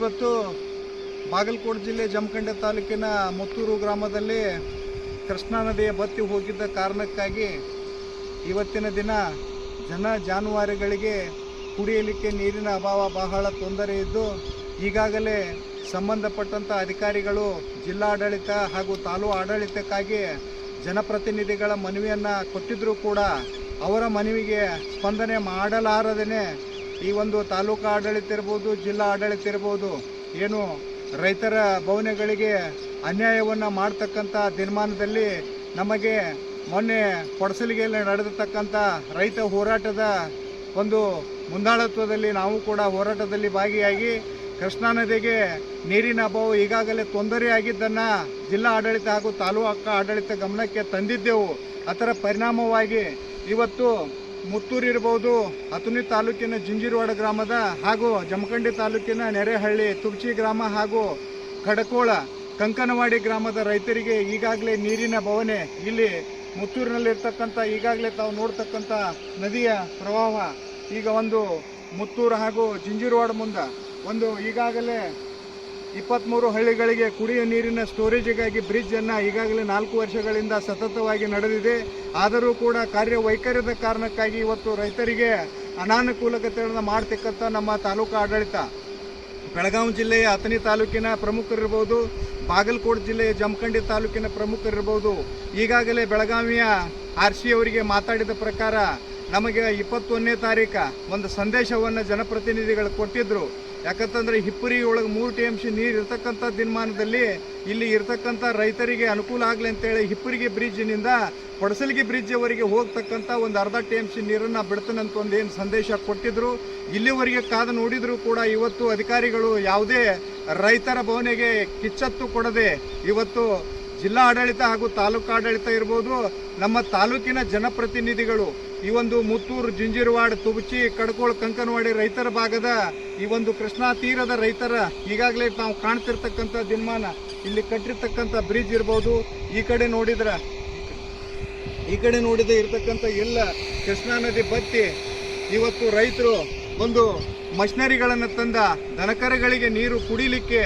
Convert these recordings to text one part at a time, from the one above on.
ಇವತ್ತು ಬಾಗಲಕೋಟೆ ಜಿಲ್ಲೆ ಜಮಖಂಡೆ ತಾಲೂಕಿನ ಮುತ್ತೂರು ಗ್ರಾಮದಲ್ಲಿ ಕೃಷ್ಣಾ ನದಿಯ ಬತ್ತಿ ಹೋಗಿದ್ದ ಕಾರಣಕ್ಕಾಗಿ ಇವತ್ತಿನ ದಿನ ಜನ ಜಾನುವಾರುಗಳಿಗೆ ಕುಡಿಯಲಿಕ್ಕೆ ನೀರಿನ ಅಭಾವ ಬಹಳ ತೊಂದರೆ ಇದ್ದು ಈಗಾಗಲೇ ಸಂಬಂಧಪಟ್ಟಂಥ ಅಧಿಕಾರಿಗಳು ಜಿಲ್ಲಾಡಳಿತ ಹಾಗೂ ತಾಲೂ ಆಡಳಿತಕ್ಕಾಗಿ ಜನಪ್ರತಿನಿಧಿಗಳ ಮನವಿಯನ್ನು ಕೊಟ್ಟಿದ್ದರೂ ಕೂಡ ಅವರ ಮನವಿಗೆ ಸ್ಪಂದನೆ ಮಾಡಲಾರದೇ ಈ ಒಂದು ತಾಲೂಕು ಆಡಳಿತ ಇರ್ಬೋದು, ಜಿಲ್ಲಾ ಆಡಳಿತ ಇರ್ಬೋದು, ಏನು ರೈತರ ಭವನಗಳಿಗೆ ಅನ್ಯಾಯವನ್ನು ಮಾಡ್ತಕ್ಕಂಥ ದಿನಮಾನದಲ್ಲಿ ನಮಗೆ ಮೊನ್ನೆ ಕೊಡಸಲಿಗೆಯಲ್ಲಿ ನಡೆದಿರ್ತಕ್ಕಂಥ ರೈತ ಹೋರಾಟದ ಒಂದು ಮುಂದಾಳತ್ವದಲ್ಲಿ ನಾವು ಕೂಡ ಹೋರಾಟದಲ್ಲಿ ಭಾಗಿಯಾಗಿ ಕೃಷ್ಣಾ ನದಿಗೆ ನೀರಿನ ಅಭಾವ ಈಗಾಗಲೇ ತೊಂದರೆಯಾಗಿದ್ದನ್ನು ಜಿಲ್ಲಾ ಆಡಳಿತ ಹಾಗೂ ತಾಲೂಕು ಆಡಳಿತ ಗಮನಕ್ಕೆ ತಂದಿದ್ದೆವು. ಅದರ ಪರಿಣಾಮವಾಗಿ ಇವತ್ತು ಮುತ್ತೂರು ಇರ್ಬೋದು ಹತುನಿ ತಾಲೂಕಿನ ಜಿಂಜಿರವಾಡ ಗ್ರಾಮದ ಹಾಗೂ ಜಮಖಂಡಿ ತಾಲೂಕಿನ ನೆರೆಹಳ್ಳಿ ತುರ್ಚಿ ಗ್ರಾಮ ಹಾಗೂ ಕಡಕೋಳ, ಕಂಕನವಾಡಿ ಗ್ರಾಮದ ರೈತರಿಗೆ ಈಗಾಗಲೇ ನೀರಿನ ಭವನೆ ಇಲ್ಲಿ ಮುತ್ತೂರಿನಲ್ಲಿರ್ತಕ್ಕಂಥ, ಈಗಾಗಲೇ ತಾವು ನೋಡ್ತಕ್ಕಂಥ ನದಿಯ ಪ್ರವಾಹ. ಈಗ ಒಂದು ಮುತ್ತೂರು ಹಾಗೂ ಜಿಂಜಿರವಾಡ ಮುಂದೆ ಒಂದು ಈಗಾಗಲೇ ಇಪ್ಪತ್ತ್ಮೂರು ಹಳ್ಳಿಗಳಿಗೆ ಕುಡಿಯುವ ನೀರಿನ ಸ್ಟೋರೇಜಿಗಾಗಿ ಬ್ರಿಡ್ಜನ್ನು ಈಗಾಗಲೇ ನಾಲ್ಕು ವರ್ಷಗಳಿಂದ ಸತತವಾಗಿ ನಡೆದಿದೆ. ಆದರೂ ಕೂಡ ಕಾರ್ಯವೈಖರ್ಯದ ಕಾರಣಕ್ಕಾಗಿ ಇವತ್ತು ರೈತರಿಗೆ ಅನಾನುಕೂಲತೆಗಳನ್ನು ಮಾಡ್ತಕ್ಕಂಥ ನಮ್ಮ ತಾಲೂಕು ಆಡಳಿತ. ಬೆಳಗಾವಿ ಜಿಲ್ಲೆಯ ಅಥಣಿ ತಾಲೂಕಿನ ಪ್ರಮುಖರಿರ್ಬೋದು, ಬಾಗಲಕೋಟೆ ಜಿಲ್ಲೆಯ ಜಮಖಂಡಿ ತಾಲೂಕಿನ ಪ್ರಮುಖರಿರ್ಬೋದು, ಈಗಾಗಲೇ ಬೆಳಗಾವಿಯ ಆರ್ ಸಿ ಅವರಿಗೆ ಮಾತಾಡಿದ ಪ್ರಕಾರ ನಮಗೆ ಇಪ್ಪತ್ತೊಂದನೇ ತಾರೀಕ ಒಂದು ಸಂದೇಶವನ್ನು ಜನಪ್ರತಿನಿಧಿಗಳು ಕೊಟ್ಟಿದ್ದರು ಯಾಕಂತಂದ್ರೆ ಹಿಪ್ಪುರಿ ಒಳಗೆ ಮೂರು ಟಿ ಎಂ ಸಿ ನೀರು ಇರ್ತಕ್ಕಂಥ ದಿನಮಾನದಲ್ಲಿ ಇಲ್ಲಿ ಇರ್ತಕ್ಕಂಥ ರೈತರಿಗೆ ಅನುಕೂಲ ಆಗಲಿ ಅಂತೇಳಿ ಹಿಪ್ಪುರಿಗೆ ಬ್ರಿಡ್ಜಿನಿಂದ ಕೊಡಸಲಿಗೆ ಬ್ರಿಡ್ಜ್ವರೆಗೆ ಹೋಗ್ತಕ್ಕಂಥ ಒಂದು ಅರ್ಧ ಟಿ ಎಂ ಸಿ ನೀರನ್ನು ಬಿಡ್ತಾನಂತ ಒಂದು ಏನು ಸಂದೇಶ ಕೊಟ್ಟಿದ್ರು. ಇಲ್ಲಿವರೆಗೆ ಕಾದು ನೋಡಿದರೂ ಕೂಡ ಇವತ್ತು ಅಧಿಕಾರಿಗಳು ಯಾವುದೇ ರೈತರ ಭವನಿಗೆ ಕಿಚ್ಚತ್ತು ಕೊಡದೆ ಇವತ್ತು ಜಿಲ್ಲಾ ಆಡಳಿತ ಹಾಗೂ ತಾಲೂಕು ಆಡಳಿತ ಇರ್ಬೋದು, ನಮ್ಮ ತಾಲೂಕಿನ ಜನಪ್ರತಿನಿಧಿಗಳು ಈ ಒಂದು ಮುತ್ತೂರು, ಜಿಂಜಿರವಾಡ ತುಬಚಿ ಕಡ್ಕೋಳ, ಕಂಕನವಾಡಿ ರೈತರ ಭಾಗದ ಈ ಒಂದು ಕೃಷ್ಣಾ ತೀರದ ರೈತರ ಈಗಾಗಲೇ ನಾವು ಕಾಣ್ತಿರ್ತಕ್ಕಂಥ ದಿನಮಾನ, ಇಲ್ಲಿ ಕಟ್ಟಿರ್ತಕ್ಕಂಥ ಬ್ರಿಡ್ಜ್ ಇರ್ಬೋದು, ಈ ಕಡೆ ನೋಡಿದ್ರೆ, ಈ ಕಡೆ ನೋಡಿದ ಇರತಕ್ಕಂಥ ಎಲ್ಲ ಕೃಷ್ಣಾ ನದಿ ಬತ್ತಿ, ಇವತ್ತು ರೈತರು ಒಂದು ಮಷಿನರಿಗಳನ್ನು ತಂದ ದನಕರಗಳಿಗೆ ನೀರು ಕುಡಿಲಿಕ್ಕೆ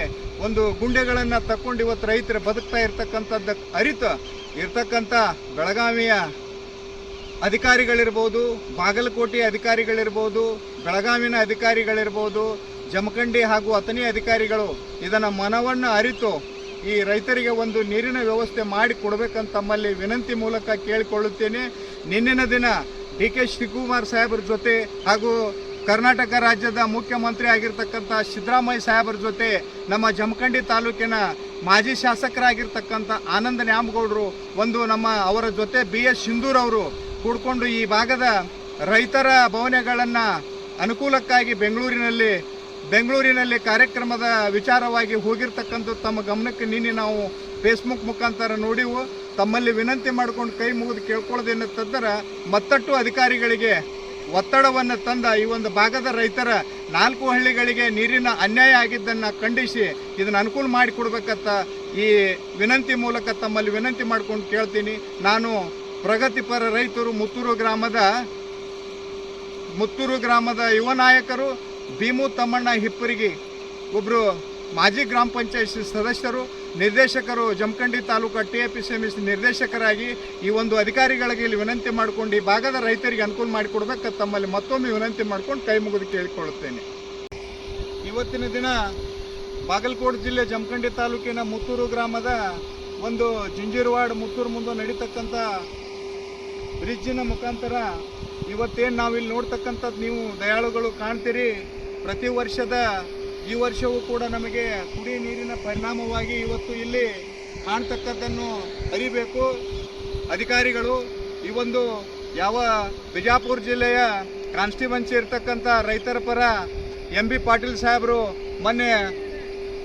ಒಂದು ಗುಂಡೆಗಳನ್ನು ತಕ್ಕೊಂಡು ಇವತ್ತು ರೈತರು ಬದುಕ್ತಾ ಇರ್ತಕ್ಕಂಥದ್ದು ಅರಿತು, ಇರ್ತಕ್ಕಂಥ ಬೆಳಗಾವಿಯ ಅಧಿಕಾರಿಗಳಿರ್ಬೋದು ಬಾಗಲಕೋಟೆ ಅಧಿಕಾರಿಗಳಿರ್ಬೋದು, ಬೆಳಗಾವಿನ ಅಧಿಕಾರಿಗಳಿರ್ಬೋದು, ಜಮಖಂಡಿ ಹಾಗೂ ಅಥಣಿ ಅಧಿಕಾರಿಗಳು ಇದನ್ನು ಮನವನ್ನು ಅರಿತು ಈ ರೈತರಿಗೆ ಒಂದು ನೀರಿನ ವ್ಯವಸ್ಥೆ ಮಾಡಿ ಕೊಡಬೇಕಂತ ತಮ್ಮಲ್ಲಿ ವಿನಂತಿ ಮೂಲಕ ಕೇಳಿಕೊಳ್ಳುತ್ತೇನೆ. ನಿನ್ನಿನ ದಿನ ಡಿ ಕೆ ಶ್ರೀಕುಮಾರ್ ಸಾಹೇಬ್ರ ಜೊತೆ ಹಾಗೂ ಕರ್ನಾಟಕ ರಾಜ್ಯದ ಮುಖ್ಯಮಂತ್ರಿ ಆಗಿರ್ತಕ್ಕಂಥ ಸಿದ್ದರಾಮಯ್ಯ ಸಾಹೇಬರ ಜೊತೆ ನಮ್ಮ ಜಮಖಂಡಿ ತಾಲೂಕಿನ ಮಾಜಿ ಶಾಸಕರಾಗಿರ್ತಕ್ಕಂಥ ಆನಂದ ನ್ಯಾಮಗೌಡರು ಒಂದು ನಮ್ಮ ಅವರ ಜೊತೆ ಬಿ ಎಸ್ ಸಿಂಧೂರ್ ಅವರು ಕೂಡ್ಕೊಂಡು ಈ ಭಾಗದ ರೈತರ ಭವನಗಳನ್ನು ಅನುಕೂಲಕ್ಕಾಗಿ ಬೆಂಗಳೂರಿನಲ್ಲಿ ಬೆಂಗಳೂರಿನಲ್ಲಿ ಕಾರ್ಯಕ್ರಮದ ವಿಚಾರವಾಗಿ ಹೋಗಿರ್ತಕ್ಕಂಥ ತಮ್ಮ ಗಮನಕ್ಕೆ ನಿನ್ನೆ ನಾವು ಫೇಸ್ಬುಕ್ ಮುಖಾಂತರ ನೋಡಿವು. ತಮ್ಮಲ್ಲಿ ವಿನಂತಿ ಮಾಡ್ಕೊಂಡು ಕೈ ಮುಗಿದು ಕೇಳ್ಕೊಳ್ಳೋದೇನಂತಂದ್ರೆ ಮತ್ತಟ್ಟು ಅಧಿಕಾರಿಗಳಿಗೆ ಒತ್ತಡವನ್ನು ತಂದ ಈ ಒಂದು ಭಾಗದ ರೈತರ ನಾಲ್ಕು ಹಳ್ಳಿಗಳಿಗೆ ನೀರಿನ ಅನ್ಯಾಯ ಆಗಿದ್ದನ್ನು ಖಂಡಿಸಿ ಇದನ್ನು ಅನುಕೂಲ ಮಾಡಿಕೊಡ್ಬೇಕಂತ ಈ ವಿನಂತಿ ಮೂಲಕ ತಮ್ಮಲ್ಲಿ ವಿನಂತಿ ಮಾಡ್ಕೊಂಡು ಕೇಳ್ತೀನಿ. ನಾನು ಪ್ರಗತಿಪರ ರೈತರು ಮುತ್ತೂರು ಗ್ರಾಮದ ಮುತ್ತೂರು ಗ್ರಾಮದ ಯುವ ನಾಯಕರು, ಭೀಮು ತಮ್ಮಣ್ಣ ಹಿಪ್ಪರಿಗೆ ಒಬ್ಬರು ಮಾಜಿ ಗ್ರಾಮ ಪಂಚಾಯತ್ ಸದಸ್ಯರು ನಿರ್ದೇಶಕರು Jamakhandi taluk T A P C M S ನಿರ್ದೇಶಕರಾಗಿ ಈ ಒಂದು ಅಧಿಕಾರಿಗಳಿಗೆ ಇಲ್ಲಿ ವಿನಂತಿ ಮಾಡಿಕೊಂಡು ಈ ಭಾಗದ ರೈತರಿಗೆ ಅನುಕೂಲ ಮಾಡಿಕೊಡ್ಬೇಕು ತಮ್ಮಲ್ಲಿ ಮತ್ತೊಮ್ಮೆ ವಿನಂತಿ ಮಾಡ್ಕೊಂಡು ಕೈ ಮುಗಿದು ಕೇಳಿಕೊಳ್ಳುತ್ತೇನೆ. ಇವತ್ತಿನ ದಿನ ಬಾಗಲಕೋಟೆ ಜಿಲ್ಲೆ ಜಮಖಂಡಿ ತಾಲೂಕಿನ ಮುತ್ತೂರು ಗ್ರಾಮದ ಒಂದು ಜಿಂಜಿರವಾಡ ಮುತ್ತೂರು ಮುಂದೆ ನಡೀತಕ್ಕಂಥ ಬ್ರಿಡ್ಜಿನ ಮುಖಾಂತರ ಇವತ್ತೇನು ನಾವಿಲ್ಲಿ ನೋಡ್ತಕ್ಕಂಥದ್ದು ನೀವು ದಯಾಳುಗಳು ಕಾಣ್ತೀರಿ. ಪ್ರತಿ ವರ್ಷದ ಈ ವರ್ಷವೂ ಕೂಡ ನಮಗೆ ಕುಡಿ ನೀರಿನ ಪರಿಣಾಮವಾಗಿ ಇವತ್ತು ಇಲ್ಲಿ ಕಾಣ್ತಕ್ಕದ್ದನ್ನು ಅರಿಬೇಕು. ಅಧಿಕಾರಿಗಳು ಈ ಒಂದು ಯಾವ ಬಿಜಾಪುರ ಜಿಲ್ಲೆಯ ಕಾನ್ಸ್ಟಿಟ್ಯೂನ್ಸಿ ಇರ್ತಕ್ಕಂಥ ರೈತರ ಪರ ಎಂ ಬಿ ಪಾಟೀಲ್ ಸಾಹೇಬರು ಮೊನ್ನೆ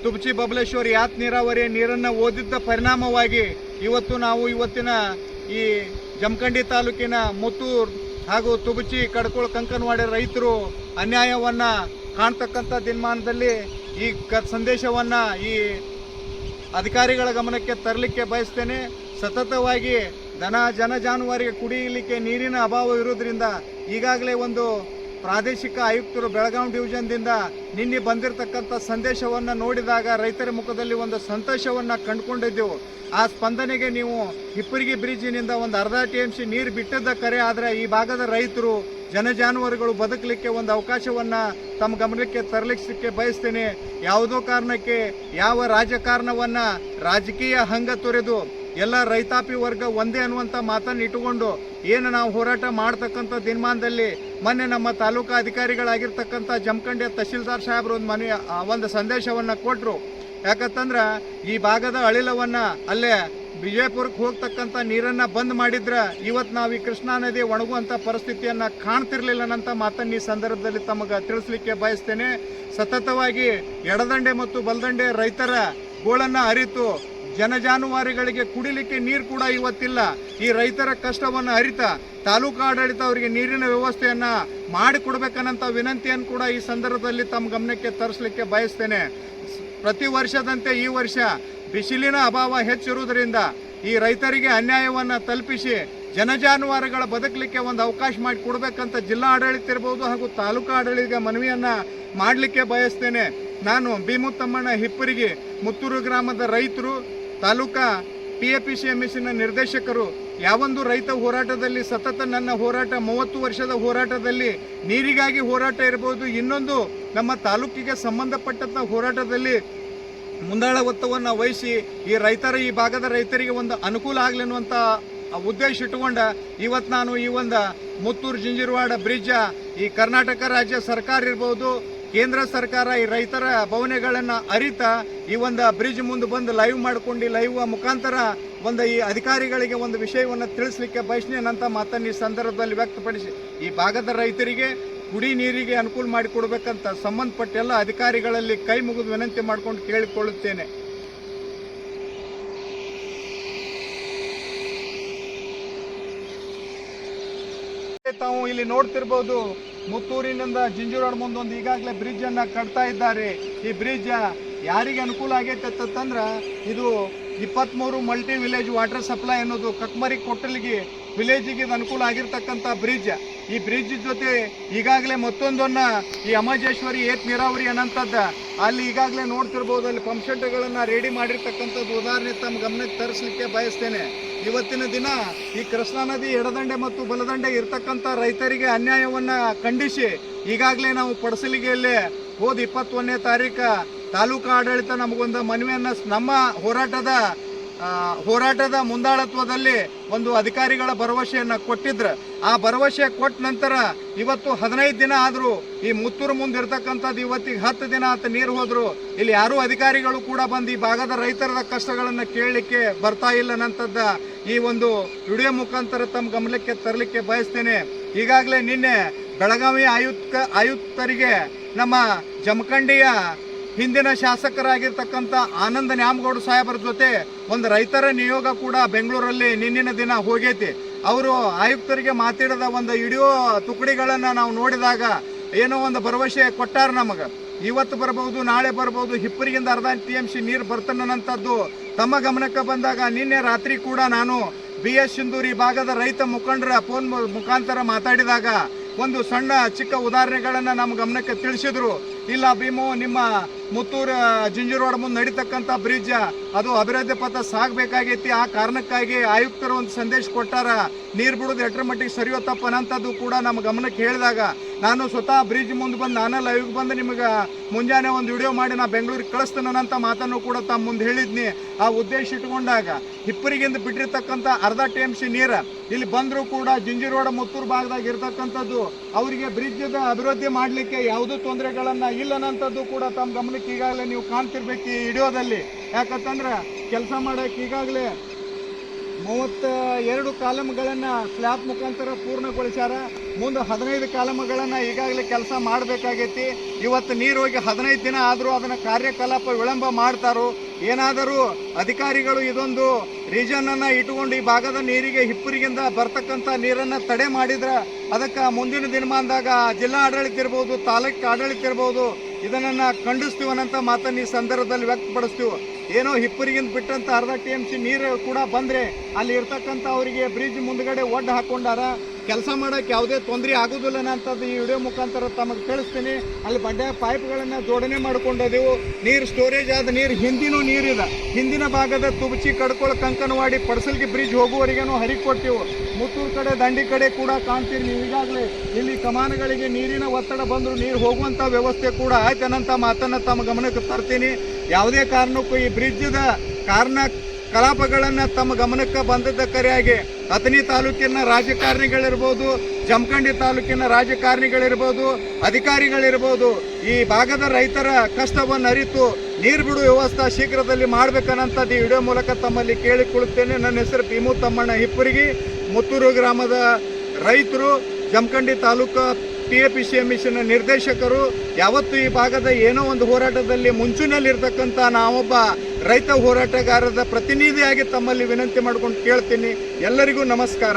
ತುಬಚಿ ಬಬಲೇಶ್ವರ್ ಯಾತ್ ನೀರಾವರಿ ನೀರನ್ನು ಓದಿದ್ದ ಪರಿಣಾಮವಾಗಿ ಇವತ್ತು ನಾವು ಇವತ್ತಿನ ಈ ಜಮಖಂಡಿ ತಾಲೂಕಿನ ಮುತ್ತೂರ್ ಹಾಗೂ ತುಬಚಿ ಕಡ್ಕೋಳ, ಕಂಕನವಾಡಿ ರೈತರು ಅನ್ಯಾಯವನ್ನ ಕಾಣ್ತಕ್ಕಂಥ ದಿನಮಾನದಲ್ಲಿ ಈ ಕ ಸಂದೇಶವನ್ನು ಈ ಅಧಿಕಾರಿಗಳ ಗಮನಕ್ಕೆ ತರಲಿಕ್ಕೆ ಬಯಸ್ತೇನೆ. ಸತತವಾಗಿ ದನ, ಜನ ಜಾನುವಾರಿಗೆ ಕುಡಿಯಲಿಕ್ಕೆ ನೀರಿನ ಅಭಾವ ಇರೋದ್ರಿಂದ ಈಗಾಗಲೇ ಒಂದು ಪ್ರಾದೇಶಿಕ ಆಯುಕ್ತರು ಬೆಳಗಾವಿ ಡಿವಿಷನ್ದಿಂದ ನಿನ್ನೆ ಬಂದಿರತಕ್ಕಂಥ ಸಂದೇಶವನ್ನು ನೋಡಿದಾಗ ರೈತರ ಮುಖದಲ್ಲಿ ಒಂದು ಸಂತೋಷವನ್ನು ಕಂಡುಕೊಂಡಿದ್ದೆವು. ಆ ಸ್ಪಂದನೆಗೆ ನೀವು ಹಿಪ್ಪರಿಗೆ ಬ್ರಿಡ್ಜಿನಿಂದ ಒಂದು ಅರ್ಧ ಟಿ ಎಂ ಸಿ ನೀರು ಬಿಟ್ಟದ್ದ ಕರೆ, ಆದರೆ ಈ ಭಾಗದ ರೈತರು ಜನಜಾನುವಾರುಗಳು ಬದುಕಲಿಕ್ಕೆ ಒಂದು ಅವಕಾಶವನ್ನು ತಮ್ಮ ಗಮನಕ್ಕೆ ತರಲಿಕ್ಕೆ ಬಯಸ್ತೇನೆ. ಯಾವುದೋ ಕಾರಣಕ್ಕೆ ಯಾವ ರಾಜಕಾರಣವನ್ನು ರಾಜಕೀಯ ಹಂಗ ತೊರೆದು ಎಲ್ಲ ರೈತಾಪಿ ವರ್ಗ ಒಂದೇ ಅನ್ನುವಂಥ ಮಾತನ್ನು ಇಟ್ಟುಕೊಂಡು ಏನು ನಾವು ಹೋರಾಟ ಮಾಡ್ತಕ್ಕಂಥ ದಿನಮಾನದಲ್ಲಿ ಮೊನ್ನೆ ನಮ್ಮ ತಾಲೂಕಾ ಅಧಿಕಾರಿಗಳಾಗಿರ್ತಕ್ಕಂಥ ಜಮಖಂಡಿಯ ತಹಶೀಲ್ದಾರ್ ಸಾಹೇಬರು ಒಂದು ಮನೆ ಒಂದು ಸಂದೇಶವನ್ನು ಕೊಟ್ಟರು ಯಾಕಂತಂದ್ರೆ ಈ ಭಾಗದ ಅಳಿಲವನ್ನು ಅಲ್ಲೇ ವಿಜಯಪುರಕ್ಕೆ ಹೋಗ್ತಕ್ಕಂಥ ನೀರನ್ನು ಬಂದ್ ಮಾಡಿದ್ರೆ ಇವತ್ತು ನಾವು ಈ ಕೃಷ್ಣಾ ನದಿ ಒಣಗುವಂಥ ಪರಿಸ್ಥಿತಿಯನ್ನು ಕಾಣ್ತಿರ್ಲಿಲ್ಲ ಅನ್ನಂಥ ಮಾತನ್ನು ಈ ಸಂದರ್ಭದಲ್ಲಿ ತಮಗೆ ತಿಳಿಸ್ಲಿಕ್ಕೆ ಬಯಸ್ತೇನೆ. ಸತತವಾಗಿ ಎಡದಂಡೆ ಮತ್ತು ಬಲದಂಡೆ ರೈತರ ಗೋಳನ್ನು ಅರಿತು ಜನಜಾನುವಾರುಗಳಿಗೆ ಕುಡಿಲಿಕ್ಕೆ ನೀರು ಕೂಡ ಇವತ್ತಿಲ್ಲ. ಈ ರೈತರ ಕಷ್ಟವನ್ನು ಅರಿತ ತಾಲೂಕು ಆಡಳಿತ ಅವರಿಗೆ ನೀರಿನ ವ್ಯವಸ್ಥೆಯನ್ನ ಮಾಡಿಕೊಡ್ಬೇಕನ್ನಂತ ವಿನಂತಿಯನ್ನು ಕೂಡ ಈ ಸಂದರ್ಭದಲ್ಲಿ ತಮ್ಮ ಗಮನಕ್ಕೆ ತರಿಸಲಿಕ್ಕೆ ಬಯಸ್ತೇನೆ. ಪ್ರತಿ ವರ್ಷದಂತೆ ಈ ವರ್ಷ ಬಿಸಿಲಿನ ಅಭಾವ ಹೆಚ್ಚಿರುವುದರಿಂದ ಈ ರೈತರಿಗೆ ಅನ್ಯಾಯವನ್ನು ತಲುಪಿಸಿ ಜನಜಾನುವಾರುಗಳ ಬದುಕಲಿಕ್ಕೆ ಒಂದು ಅವಕಾಶ ಮಾಡಿ ಕೊಡಬೇಕಂತ ಜಿಲ್ಲಾ ಆಡಳಿತ ಇರ್ಬೋದು ಹಾಗೂ ತಾಲೂಕು ಆಡಳಿತ ಮನವಿಯನ್ನ ಮಾಡಲಿಕ್ಕೆ ಬಯಸ್ತೇನೆ. ನಾನು ಭೀಮುತ್ತಮ್ಮಣ್ಣ ಹಿಪ್ಪರಿಗೆ, ಮುತ್ತೂರು ಗ್ರಾಮದ ರೈತರು, taluka P A P C M ಎಸ್ಸಿನ ನಿರ್ದೇಶಕರು. ಯಾವೊಂದು ರೈತ ಹೋರಾಟದಲ್ಲಿ ಸತತ ನನ್ನ ಹೋರಾಟ, ಮೂವತ್ತು ವರ್ಷದ ಹೋರಾಟದಲ್ಲಿ ನೀರಿಗಾಗಿ ಹೋರಾಟ ಇರ್ಬೋದು. ಇನ್ನೊಂದು ನಮ್ಮ ತಾಲೂಕಿಗೆ ಸಂಬಂಧಪಟ್ಟಂಥ ಹೋರಾಟದಲ್ಲಿ ಮುಂದಾಳತ್ವವನ್ನು ವಹಿಸಿ ಈ ರೈತರ, ಈ ಭಾಗದ ರೈತರಿಗೆ ಒಂದು ಅನುಕೂಲ ಆಗಲಿ ಅನ್ನುವಂಥ ಉದ್ದೇಶ ಇಟ್ಟುಕೊಂಡ ಇವತ್ತು ನಾನು ಈ ಒಂದು ಮುತ್ತೂರು ಜಿಂಜಿರವಾಡ ಬ್ರಿಡ್ಜ ಈ ಕರ್ನಾಟಕ ರಾಜ್ಯ ಸರ್ಕಾರ ಇರ್ಬೋದು, ಕೇಂದ್ರ ಸರ್ಕಾರ ಈ ರೈತರ ಭವನಗಳನ್ನು ಅರಿತ ಈ ಒಂದು ಬ್ರಿಡ್ಜ್ ಮುಂದೆ ಬಂದು ಲೈವ್ ಮಾಡಿಕೊಂಡು ಲೈವ್ ಮುಖಾಂತರ ಒಂದು ಈ ಅಧಿಕಾರಿಗಳಿಗೆ ಒಂದು ವಿಷಯವನ್ನು ತಿಳಿಸ್ಲಿಕ್ಕೆ ಬಯಸ್ನೇನಂತ ಮಾತನ್ನು ಈ ಸಂದರ್ಭದಲ್ಲಿ ವ್ಯಕ್ತಪಡಿಸಿ. ಈ ಭಾಗದ ರೈತರಿಗೆ ಕುಡಿ ನೀರಿಗೆ ಅನುಕೂಲ ಮಾಡಿಕೊಡ್ಬೇಕಂತ ಸಂಬಂಧಪಟ್ಟ ಎಲ್ಲ ಅಧಿಕಾರಿಗಳಲ್ಲಿ ಕೈ ಮುಗಿದು ವಿನಂತಿ ಮಾಡ್ಕೊಂಡು ಕೇಳಿಕೊಳ್ಳುತ್ತೇನೆ. ತಾವು ಇಲ್ಲಿ ನೋಡ್ತಿರ್ಬೋದು ಮುತ್ತೂರಿನಿಂದ ಜಿಂಜೂರಾಡ್ ಮುಂದೊಂದು ಈಗಾಗಲೇ ಬ್ರಿಡ್ಜ್ ಅನ್ನ ಕಟ್ತಾ ಇದ್ದಾರೆ. ಈ ಬ್ರಿಡ್ಜ್ ಯಾರಿಗೆ ಅನುಕೂಲ ಆಗೈತೆ ಅಂತಂದ್ರ ಇದು ಇಪ್ಪತ್ಮೂರು ಮಲ್ಟಿ ವಿಲೇಜ್ ವಾಟರ್ ಸಪ್ಲೈ ಅನ್ನೋದು ಕಕ್ಮರಿ ಕೊಟ್ಟಲಿಗೆ ವಿಲೇಜಿಗೆ ಇದು ಅನುಕೂಲ ಆಗಿರ್ತಕ್ಕಂಥ ಬ್ರಿಡ್ಜ್ ಈ ಬ್ರಿಡ್ಜ್ ಜೊತೆ ಈಗಾಗಲೇ ಮತ್ತೊಂದನ್ನ ಈ ಅಮಜೇಶ್ವರಿ ಏತ್ ನೀರಾವರಿ ಅನ್ನಂಥದ್ದ ಅಲ್ಲಿ ಈಗಾಗಲೇ ನೋಡ್ತಿರ್ಬೋದು, ಅಲ್ಲಿ ಪಂಪ್ಸೆಟ್ಗಳನ್ನ ರೆಡಿ ಮಾಡಿರ್ತಕ್ಕಂಥದ್ದು. ಉದಾಹರಣೆ ತಮ್ಮ ಗಮನಕ್ಕೆ ತರಿಸಲಿಕ್ಕೆ ಬಯಸ್ತೇನೆ. ಇವತ್ತಿನ ದಿನ ಈ ಕೃಷ್ಣಾ ನದಿ ಎಡದಂಡೆ ಮತ್ತು ಬಲದಂಡೆ ಇರ್ತಕ್ಕಂಥ ರೈತರಿಗೆ ಅನ್ಯಾಯವನ್ನ ಖಂಡಿಸಿ ಈಗಾಗಲೇ ನಾವು ಪಡಸಲಿಗೆಯಲ್ಲಿ ಹೋದ ಇಪ್ಪತ್ತೊಂದನೇ ತಾರೀಕ ತಾಲೂಕು ಆಡಳಿತ ನಮಗೊಂದು ಮನವಿಯನ್ನ ನಮ್ಮ ಹೋರಾಟದ ಹೋರಾಟದ ಮುಂದಾಳತ್ವದಲ್ಲಿ ಒಂದು ಅಧಿಕಾರಿಗಳ ಭರವಸೆಯನ್ನು ಕೊಟ್ಟಿದ್ರು. ಆ ಭರವಸೆ ಕೊಟ್ಟ ನಂತರ ಇವತ್ತು ಹದಿನೈದು ದಿನ ಆದರೂ ಈ ಮುತ್ತೂರು ಮುಂದೆ ಇರ್ತಕ್ಕಂಥದ್ದು ಇವತ್ತಿಗೆ ಹತ್ತು ದಿನ ಅಂತ ನೀರು ಹೋದರು. ಇಲ್ಲಿ ಯಾರೂ ಅಧಿಕಾರಿಗಳು ಕೂಡ ಬಂದು ಈ ಭಾಗದ ರೈತರ ಕಷ್ಟಗಳನ್ನು ಕೇಳಲಿಕ್ಕೆ ಬರ್ತಾ ಇಲ್ಲ ನಂತದ್ದ ಈ ಒಂದು ವಿಡಿಯೋ ಮುಖಾಂತರ ತಮ್ಮ ಗಮನಕ್ಕೆ ತರಲಿಕ್ಕೆ ಬಯಸ್ತೇನೆ. ಈಗಾಗಲೇ ನಿನ್ನೆ ಬೆಳಗಾವಿ ಆಯುಕ್ತ, ಆಯುಕ್ತರಿಗೆ ನಮ್ಮ ಜಮಖಂಡಿಯ ಹಿಂದಿನ ಶಾಸಕರಾಗಿರ್ತಕ್ಕಂಥ ಆನಂದ ನ್ಯಾಮಗೌಡ ಸಾಹೇಬರ ಜೊತೆ ಒಂದು ರೈತರ ನಿಯೋಗ ಕೂಡ ಬೆಂಗಳೂರಲ್ಲಿ ನಿನ್ನಿನ ದಿನ ಹೋಗೈತಿ. ಅವರು ಆಯುಕ್ತರಿಗೆ ಮಾತಾಡಿದ ಒಂದು ಇಡಿಯೋ ತುಕಡಿಗಳನ್ನು ನಾವು ನೋಡಿದಾಗ ಏನೋ ಒಂದು ಭರವಸೆ ಕೊಟ್ಟಾರ ನಮಗೆ. ಇವತ್ತು ಬರ್ಬೋದು, ನಾಳೆ ಬರ್ಬೋದು, ಹಿಪ್ಪರಿಗಿಂದ ಅರ್ಧ ಟಿ ಎಂ ಸಿ ನೀರು ಬರ್ತನಂಥದ್ದು ತಮ್ಮ ಗಮನಕ್ಕೆ ಬಂದಾಗ ನಿನ್ನೆ ರಾತ್ರಿ ಕೂಡ ನಾನು ಬಿ ಎಸ್ ಸಿಂಧೂರಿ ಭಾಗದ ರೈತ ಮುಖಂಡರ ಫೋನ್ ಮುಖಾಂತರ ಮಾತಾಡಿದಾಗ ಒಂದು ಸಣ್ಣ ಚಿಕ್ಕ ಉದಾಹರಣೆಗಳನ್ನು ನಮ್ಮ ಗಮನಕ್ಕೆ ತಿಳಿಸಿದ್ರು. ಇಲ್ಲ ಭೀಮು, ನಿಮ್ಮ ಮುತ್ತೂರು ಜಿಂಜುರೋಡ್ ಮುಂದೆ ನಡೀತಕ್ಕಂಥ ಬ್ರಿಡ್ಜ್ ಅದು ಅಭಿವೃದ್ಧಿ ಪಥ ಸಾಗಬೇಕಾಗೈತಿ. ಆ ಕಾರಣಕ್ಕಾಗಿ ಆಯುಕ್ತರು ಒಂದು ಸಂದೇಶ ಕೊಟ್ಟಾರ, ನೀರು ಬಿಡೋದು ಎಟ್ರ ಮಟ್ಟಿಗೆ ಸರಿಯೋ ತಪ್ಪ ಅನ್ನಂಥದ್ದು ಕೂಡ ನಮ್ಮ ಗಮನಕ್ಕೆ ಹೇಳಿದಾಗ ನಾನು ಸ್ವತಃ ಬ್ರಿಡ್ಜ್ ಮುಂದೆ ಬಂದು, ನಾನೇ ಲೈವ್ ಬಂದು ನಿಮಗೆ ಮುಂಜಾನೆ ಒಂದು ವಿಡಿಯೋ ಮಾಡಿ ನಾ ಬೆಂಗಳೂರಿಗೆ ಕಳಿಸ್ತೇನೆ ಅಂತ ಮಾತನ್ನು ಕೂಡ ತಮ್ಮ ಮುಂದೆ ಹೇಳಿದ್ನಿ. ಆ ಉದ್ದೇಶ ಇಟ್ಕೊಂಡಾಗ ಹಿಪ್ಪರಿಗಿಂದ ಬಿಟ್ಟಿರ್ತಕ್ಕಂಥ ಅರ್ಧ ಟಿ ಎಂ ಸಿ ನೀರು ಇಲ್ಲಿ ಬಂದರೂ ಕೂಡ ಜಿಂಜಿರೋಡ ಮುತ್ತೂರು ಭಾಗದಾಗ ಇರ್ತಕ್ಕಂಥದ್ದು ಅವರಿಗೆ ಬ್ರಿಡ್ಜ್ ಅಭಿವೃದ್ಧಿ ಮಾಡಲಿಕ್ಕೆ ಯಾವುದೂ ತೊಂದರೆಗಳನ್ನು ಇಲ್ಲ ಅನ್ನೋಂಥದ್ದು ಕೂಡ ತಮ್ಮ ಗಮನಕ್ಕೆ ಈಗಾಗಲೇ ನೀವು ಕಾಣ್ತಿರ್ಬೇಕು ಈ ವಿಡಿಯೋದಲ್ಲಿ ಯಾಕಂತಂದ್ರೆ ಕೆಲಸ ಮಾಡೋಕೆ ಈಗಾಗಲೇ ಮೂವತ್ತ ಎರಡು ಕಾಲಮ್ಗಳನ್ನು ಸ್ಲ್ಯಾಬ್ ಮುಖಾಂತರ ಪೂರ್ಣಗೊಳಿಸ್ಯಾರ. ಮುಂದೆ ಹದಿನೈದು ಕಾಲಮ್ಗಳನ್ನು ಈಗಾಗಲೇ ಕೆಲಸ ಮಾಡಬೇಕಾಗೈತಿ. ಇವತ್ತು ನೀರು ಹೋಗಿ ಹದಿನೈದು ದಿನ ಆದರೂ ಅದನ್ನು ಕಾರ್ಯಕಲಾಪ ವಿಳಂಬ ಮಾಡ್ತಾರೋ, ಏನಾದರೂ ಅಧಿಕಾರಿಗಳು ಇದೊಂದು ರೀಜನನ್ನು ಇಟ್ಟುಕೊಂಡು ಈ ಭಾಗದ ನೀರಿಗೆ ಹಿಪ್ಪರಿಗಿಂದ ಬರ್ತಕ್ಕಂಥ ನೀರನ್ನು ತಡೆ ಮಾಡಿದ್ರೆ ಅದಕ್ಕೆ ಮುಂದಿನ ದಿನಮಾನದಾಗ ಜಿಲ್ಲಾ ಆಡಳಿತ ಇರ್ಬೋದು, ತಾಲೂಕು ಆಡಳಿತ ಇರ್ಬೋದು ಇದನ್ನು ಖಂಡಿಸ್ತೀವಿ ಅನ್ನಂತ ಮಾತನ್ನು ಈ ಸಂದರ್ಭದಲ್ಲಿ ವ್ಯಕ್ತಪಡಿಸ್ತೀವಿ. ಏನೋ ಹಿಪ್ಪರಿಗಿಂದ ಬಿಟ್ಟಂತ ಅರ್ಧ ಟಿ ಎಂ ಸಿ ನೀರು ಕೂಡ ಬಂದ್ರೆ ಅಲ್ಲಿ ಇರ್ತಕ್ಕಂಥ ಅವರಿಗೆ ಬ್ರಿಡ್ಜ್ ಮುಂದ್ಗಡೆ ಒಡ್ಡ ಹಾಕೊಂಡಾರ ಕೆಲಸ ಮಾಡಕ್ಕೆ ಯಾವುದೇ ತೊಂದರೆ ಆಗೋದಿಲ್ಲ ಅಂತದ್ದು ಈ ವಿಡಿಯೋ ಮುಖಾಂತರ ತಮಗೆ ತಿಳಿಸ್ತೀನಿ. ಅಲ್ಲಿ ಬಡ್ಡೆ ಪೈಪ್ಗಳನ್ನು ಜೋಡಣೆ ಮಾಡ್ಕೊಂಡಿದೆವು. ನೀರು ಸ್ಟೋರೇಜ್ ಆದ ನೀರು ಹಿಂದಿನೂ ನೀರಿದೆ ಹಿಂದಿನ ಭಾಗದ ತುಬಚಿ ಕಡ್ಕೊಳ ಕಂಕನವಾಡಿ ಪಡ್ಸಲ್ಗೆ ಬ್ರಿಡ್ಜ್ ಹೋಗುವವರಿಗೇನು ಹರಿ ಕೊಡ್ತೀವಿ ಮುತ್ತೂರು ಕಡೆ, ದಂಡಿ ಕಡೆ ಕೂಡ ಕಾಣ್ತೀರಿ ನೀವು. ಈಗಾಗಲೇ ಇಲ್ಲಿ ಕಮಾನುಗಳಿಗೆ ನೀರಿನ ಒತ್ತಡ ಬಂದರೂ ನೀರು ಹೋಗುವಂಥ ವ್ಯವಸ್ಥೆ ಕೂಡ ಆಯ್ತು ಅನ್ನೋಂಥ ಮಾತನ್ನು ತಮ್ಮ ಗಮನಕ್ಕೆ ತರ್ತೀನಿ. ಯಾವುದೇ ಕಾರಣಕ್ಕೂ ಈ ಬ್ರಿಡ್ಜ್ದ ಕಾರಣ ಕಲಾಪಗಳನ್ನು ತಮ್ಮ ಗಮನಕ್ಕೆ ಬಂದದ್ದ ಕರೆಯಾಗಿ ಅಥಣಿ ತಾಲೂಕಿನ ರಾಜಕಾರಣಿಗಳಿರ್ಬೋದು, ಜಮಖಂಡಿ ತಾಲೂಕಿನ ರಾಜಕಾರಣಿಗಳಿರ್ಬೋದು, ಅಧಿಕಾರಿಗಳಿರ್ಬೋದು, ಈ ಭಾಗದ ರೈತರ ಕಷ್ಟವನ್ನು ಅರಿತು ನೀರು ಬಿಡುವ ವ್ಯವಸ್ಥೆ ಶೀಘ್ರದಲ್ಲಿ ಮಾಡಬೇಕನ್ನಂಥದ್ದು ಈ ವಿಡಿಯೋ ಮೂಲಕ ತಮ್ಮಲ್ಲಿ ಕೇಳಿಕೊಳ್ಳುತ್ತೇನೆ. ನನ್ನ ಹೆಸರು ಭೀಮು ತಮ್ಮಣ್ಣ ಹಿಪ್ಪುರಿಗಿ. ಮುತ್ತೂರು ಗ್ರಾಮದ ರೈತರು Jamakhandi taluk T A P C M mission ನಿರ್ದೇಶಕರು ಯಾವತ್ತು ಈ ಭಾಗದ ಏನೋ ಒಂದು ಹೋರಾಟದಲ್ಲಿ ಮುಂಚೂಣಿಯಲ್ಲಿರ್ತಕ್ಕಂಥ ನಾವೊಬ್ಬ ರೈತ ಹೋರಾಟಗಾರರ ಪ್ರತಿನಿಧಿಯಾಗಿ ತಮ್ಮಲ್ಲಿ ವಿನಂತಿ ಮಾಡ್ಕೊಂಡು ಕೇಳ್ತೀನಿ. ಎಲ್ಲರಿಗೂ ನಮಸ್ಕಾರ.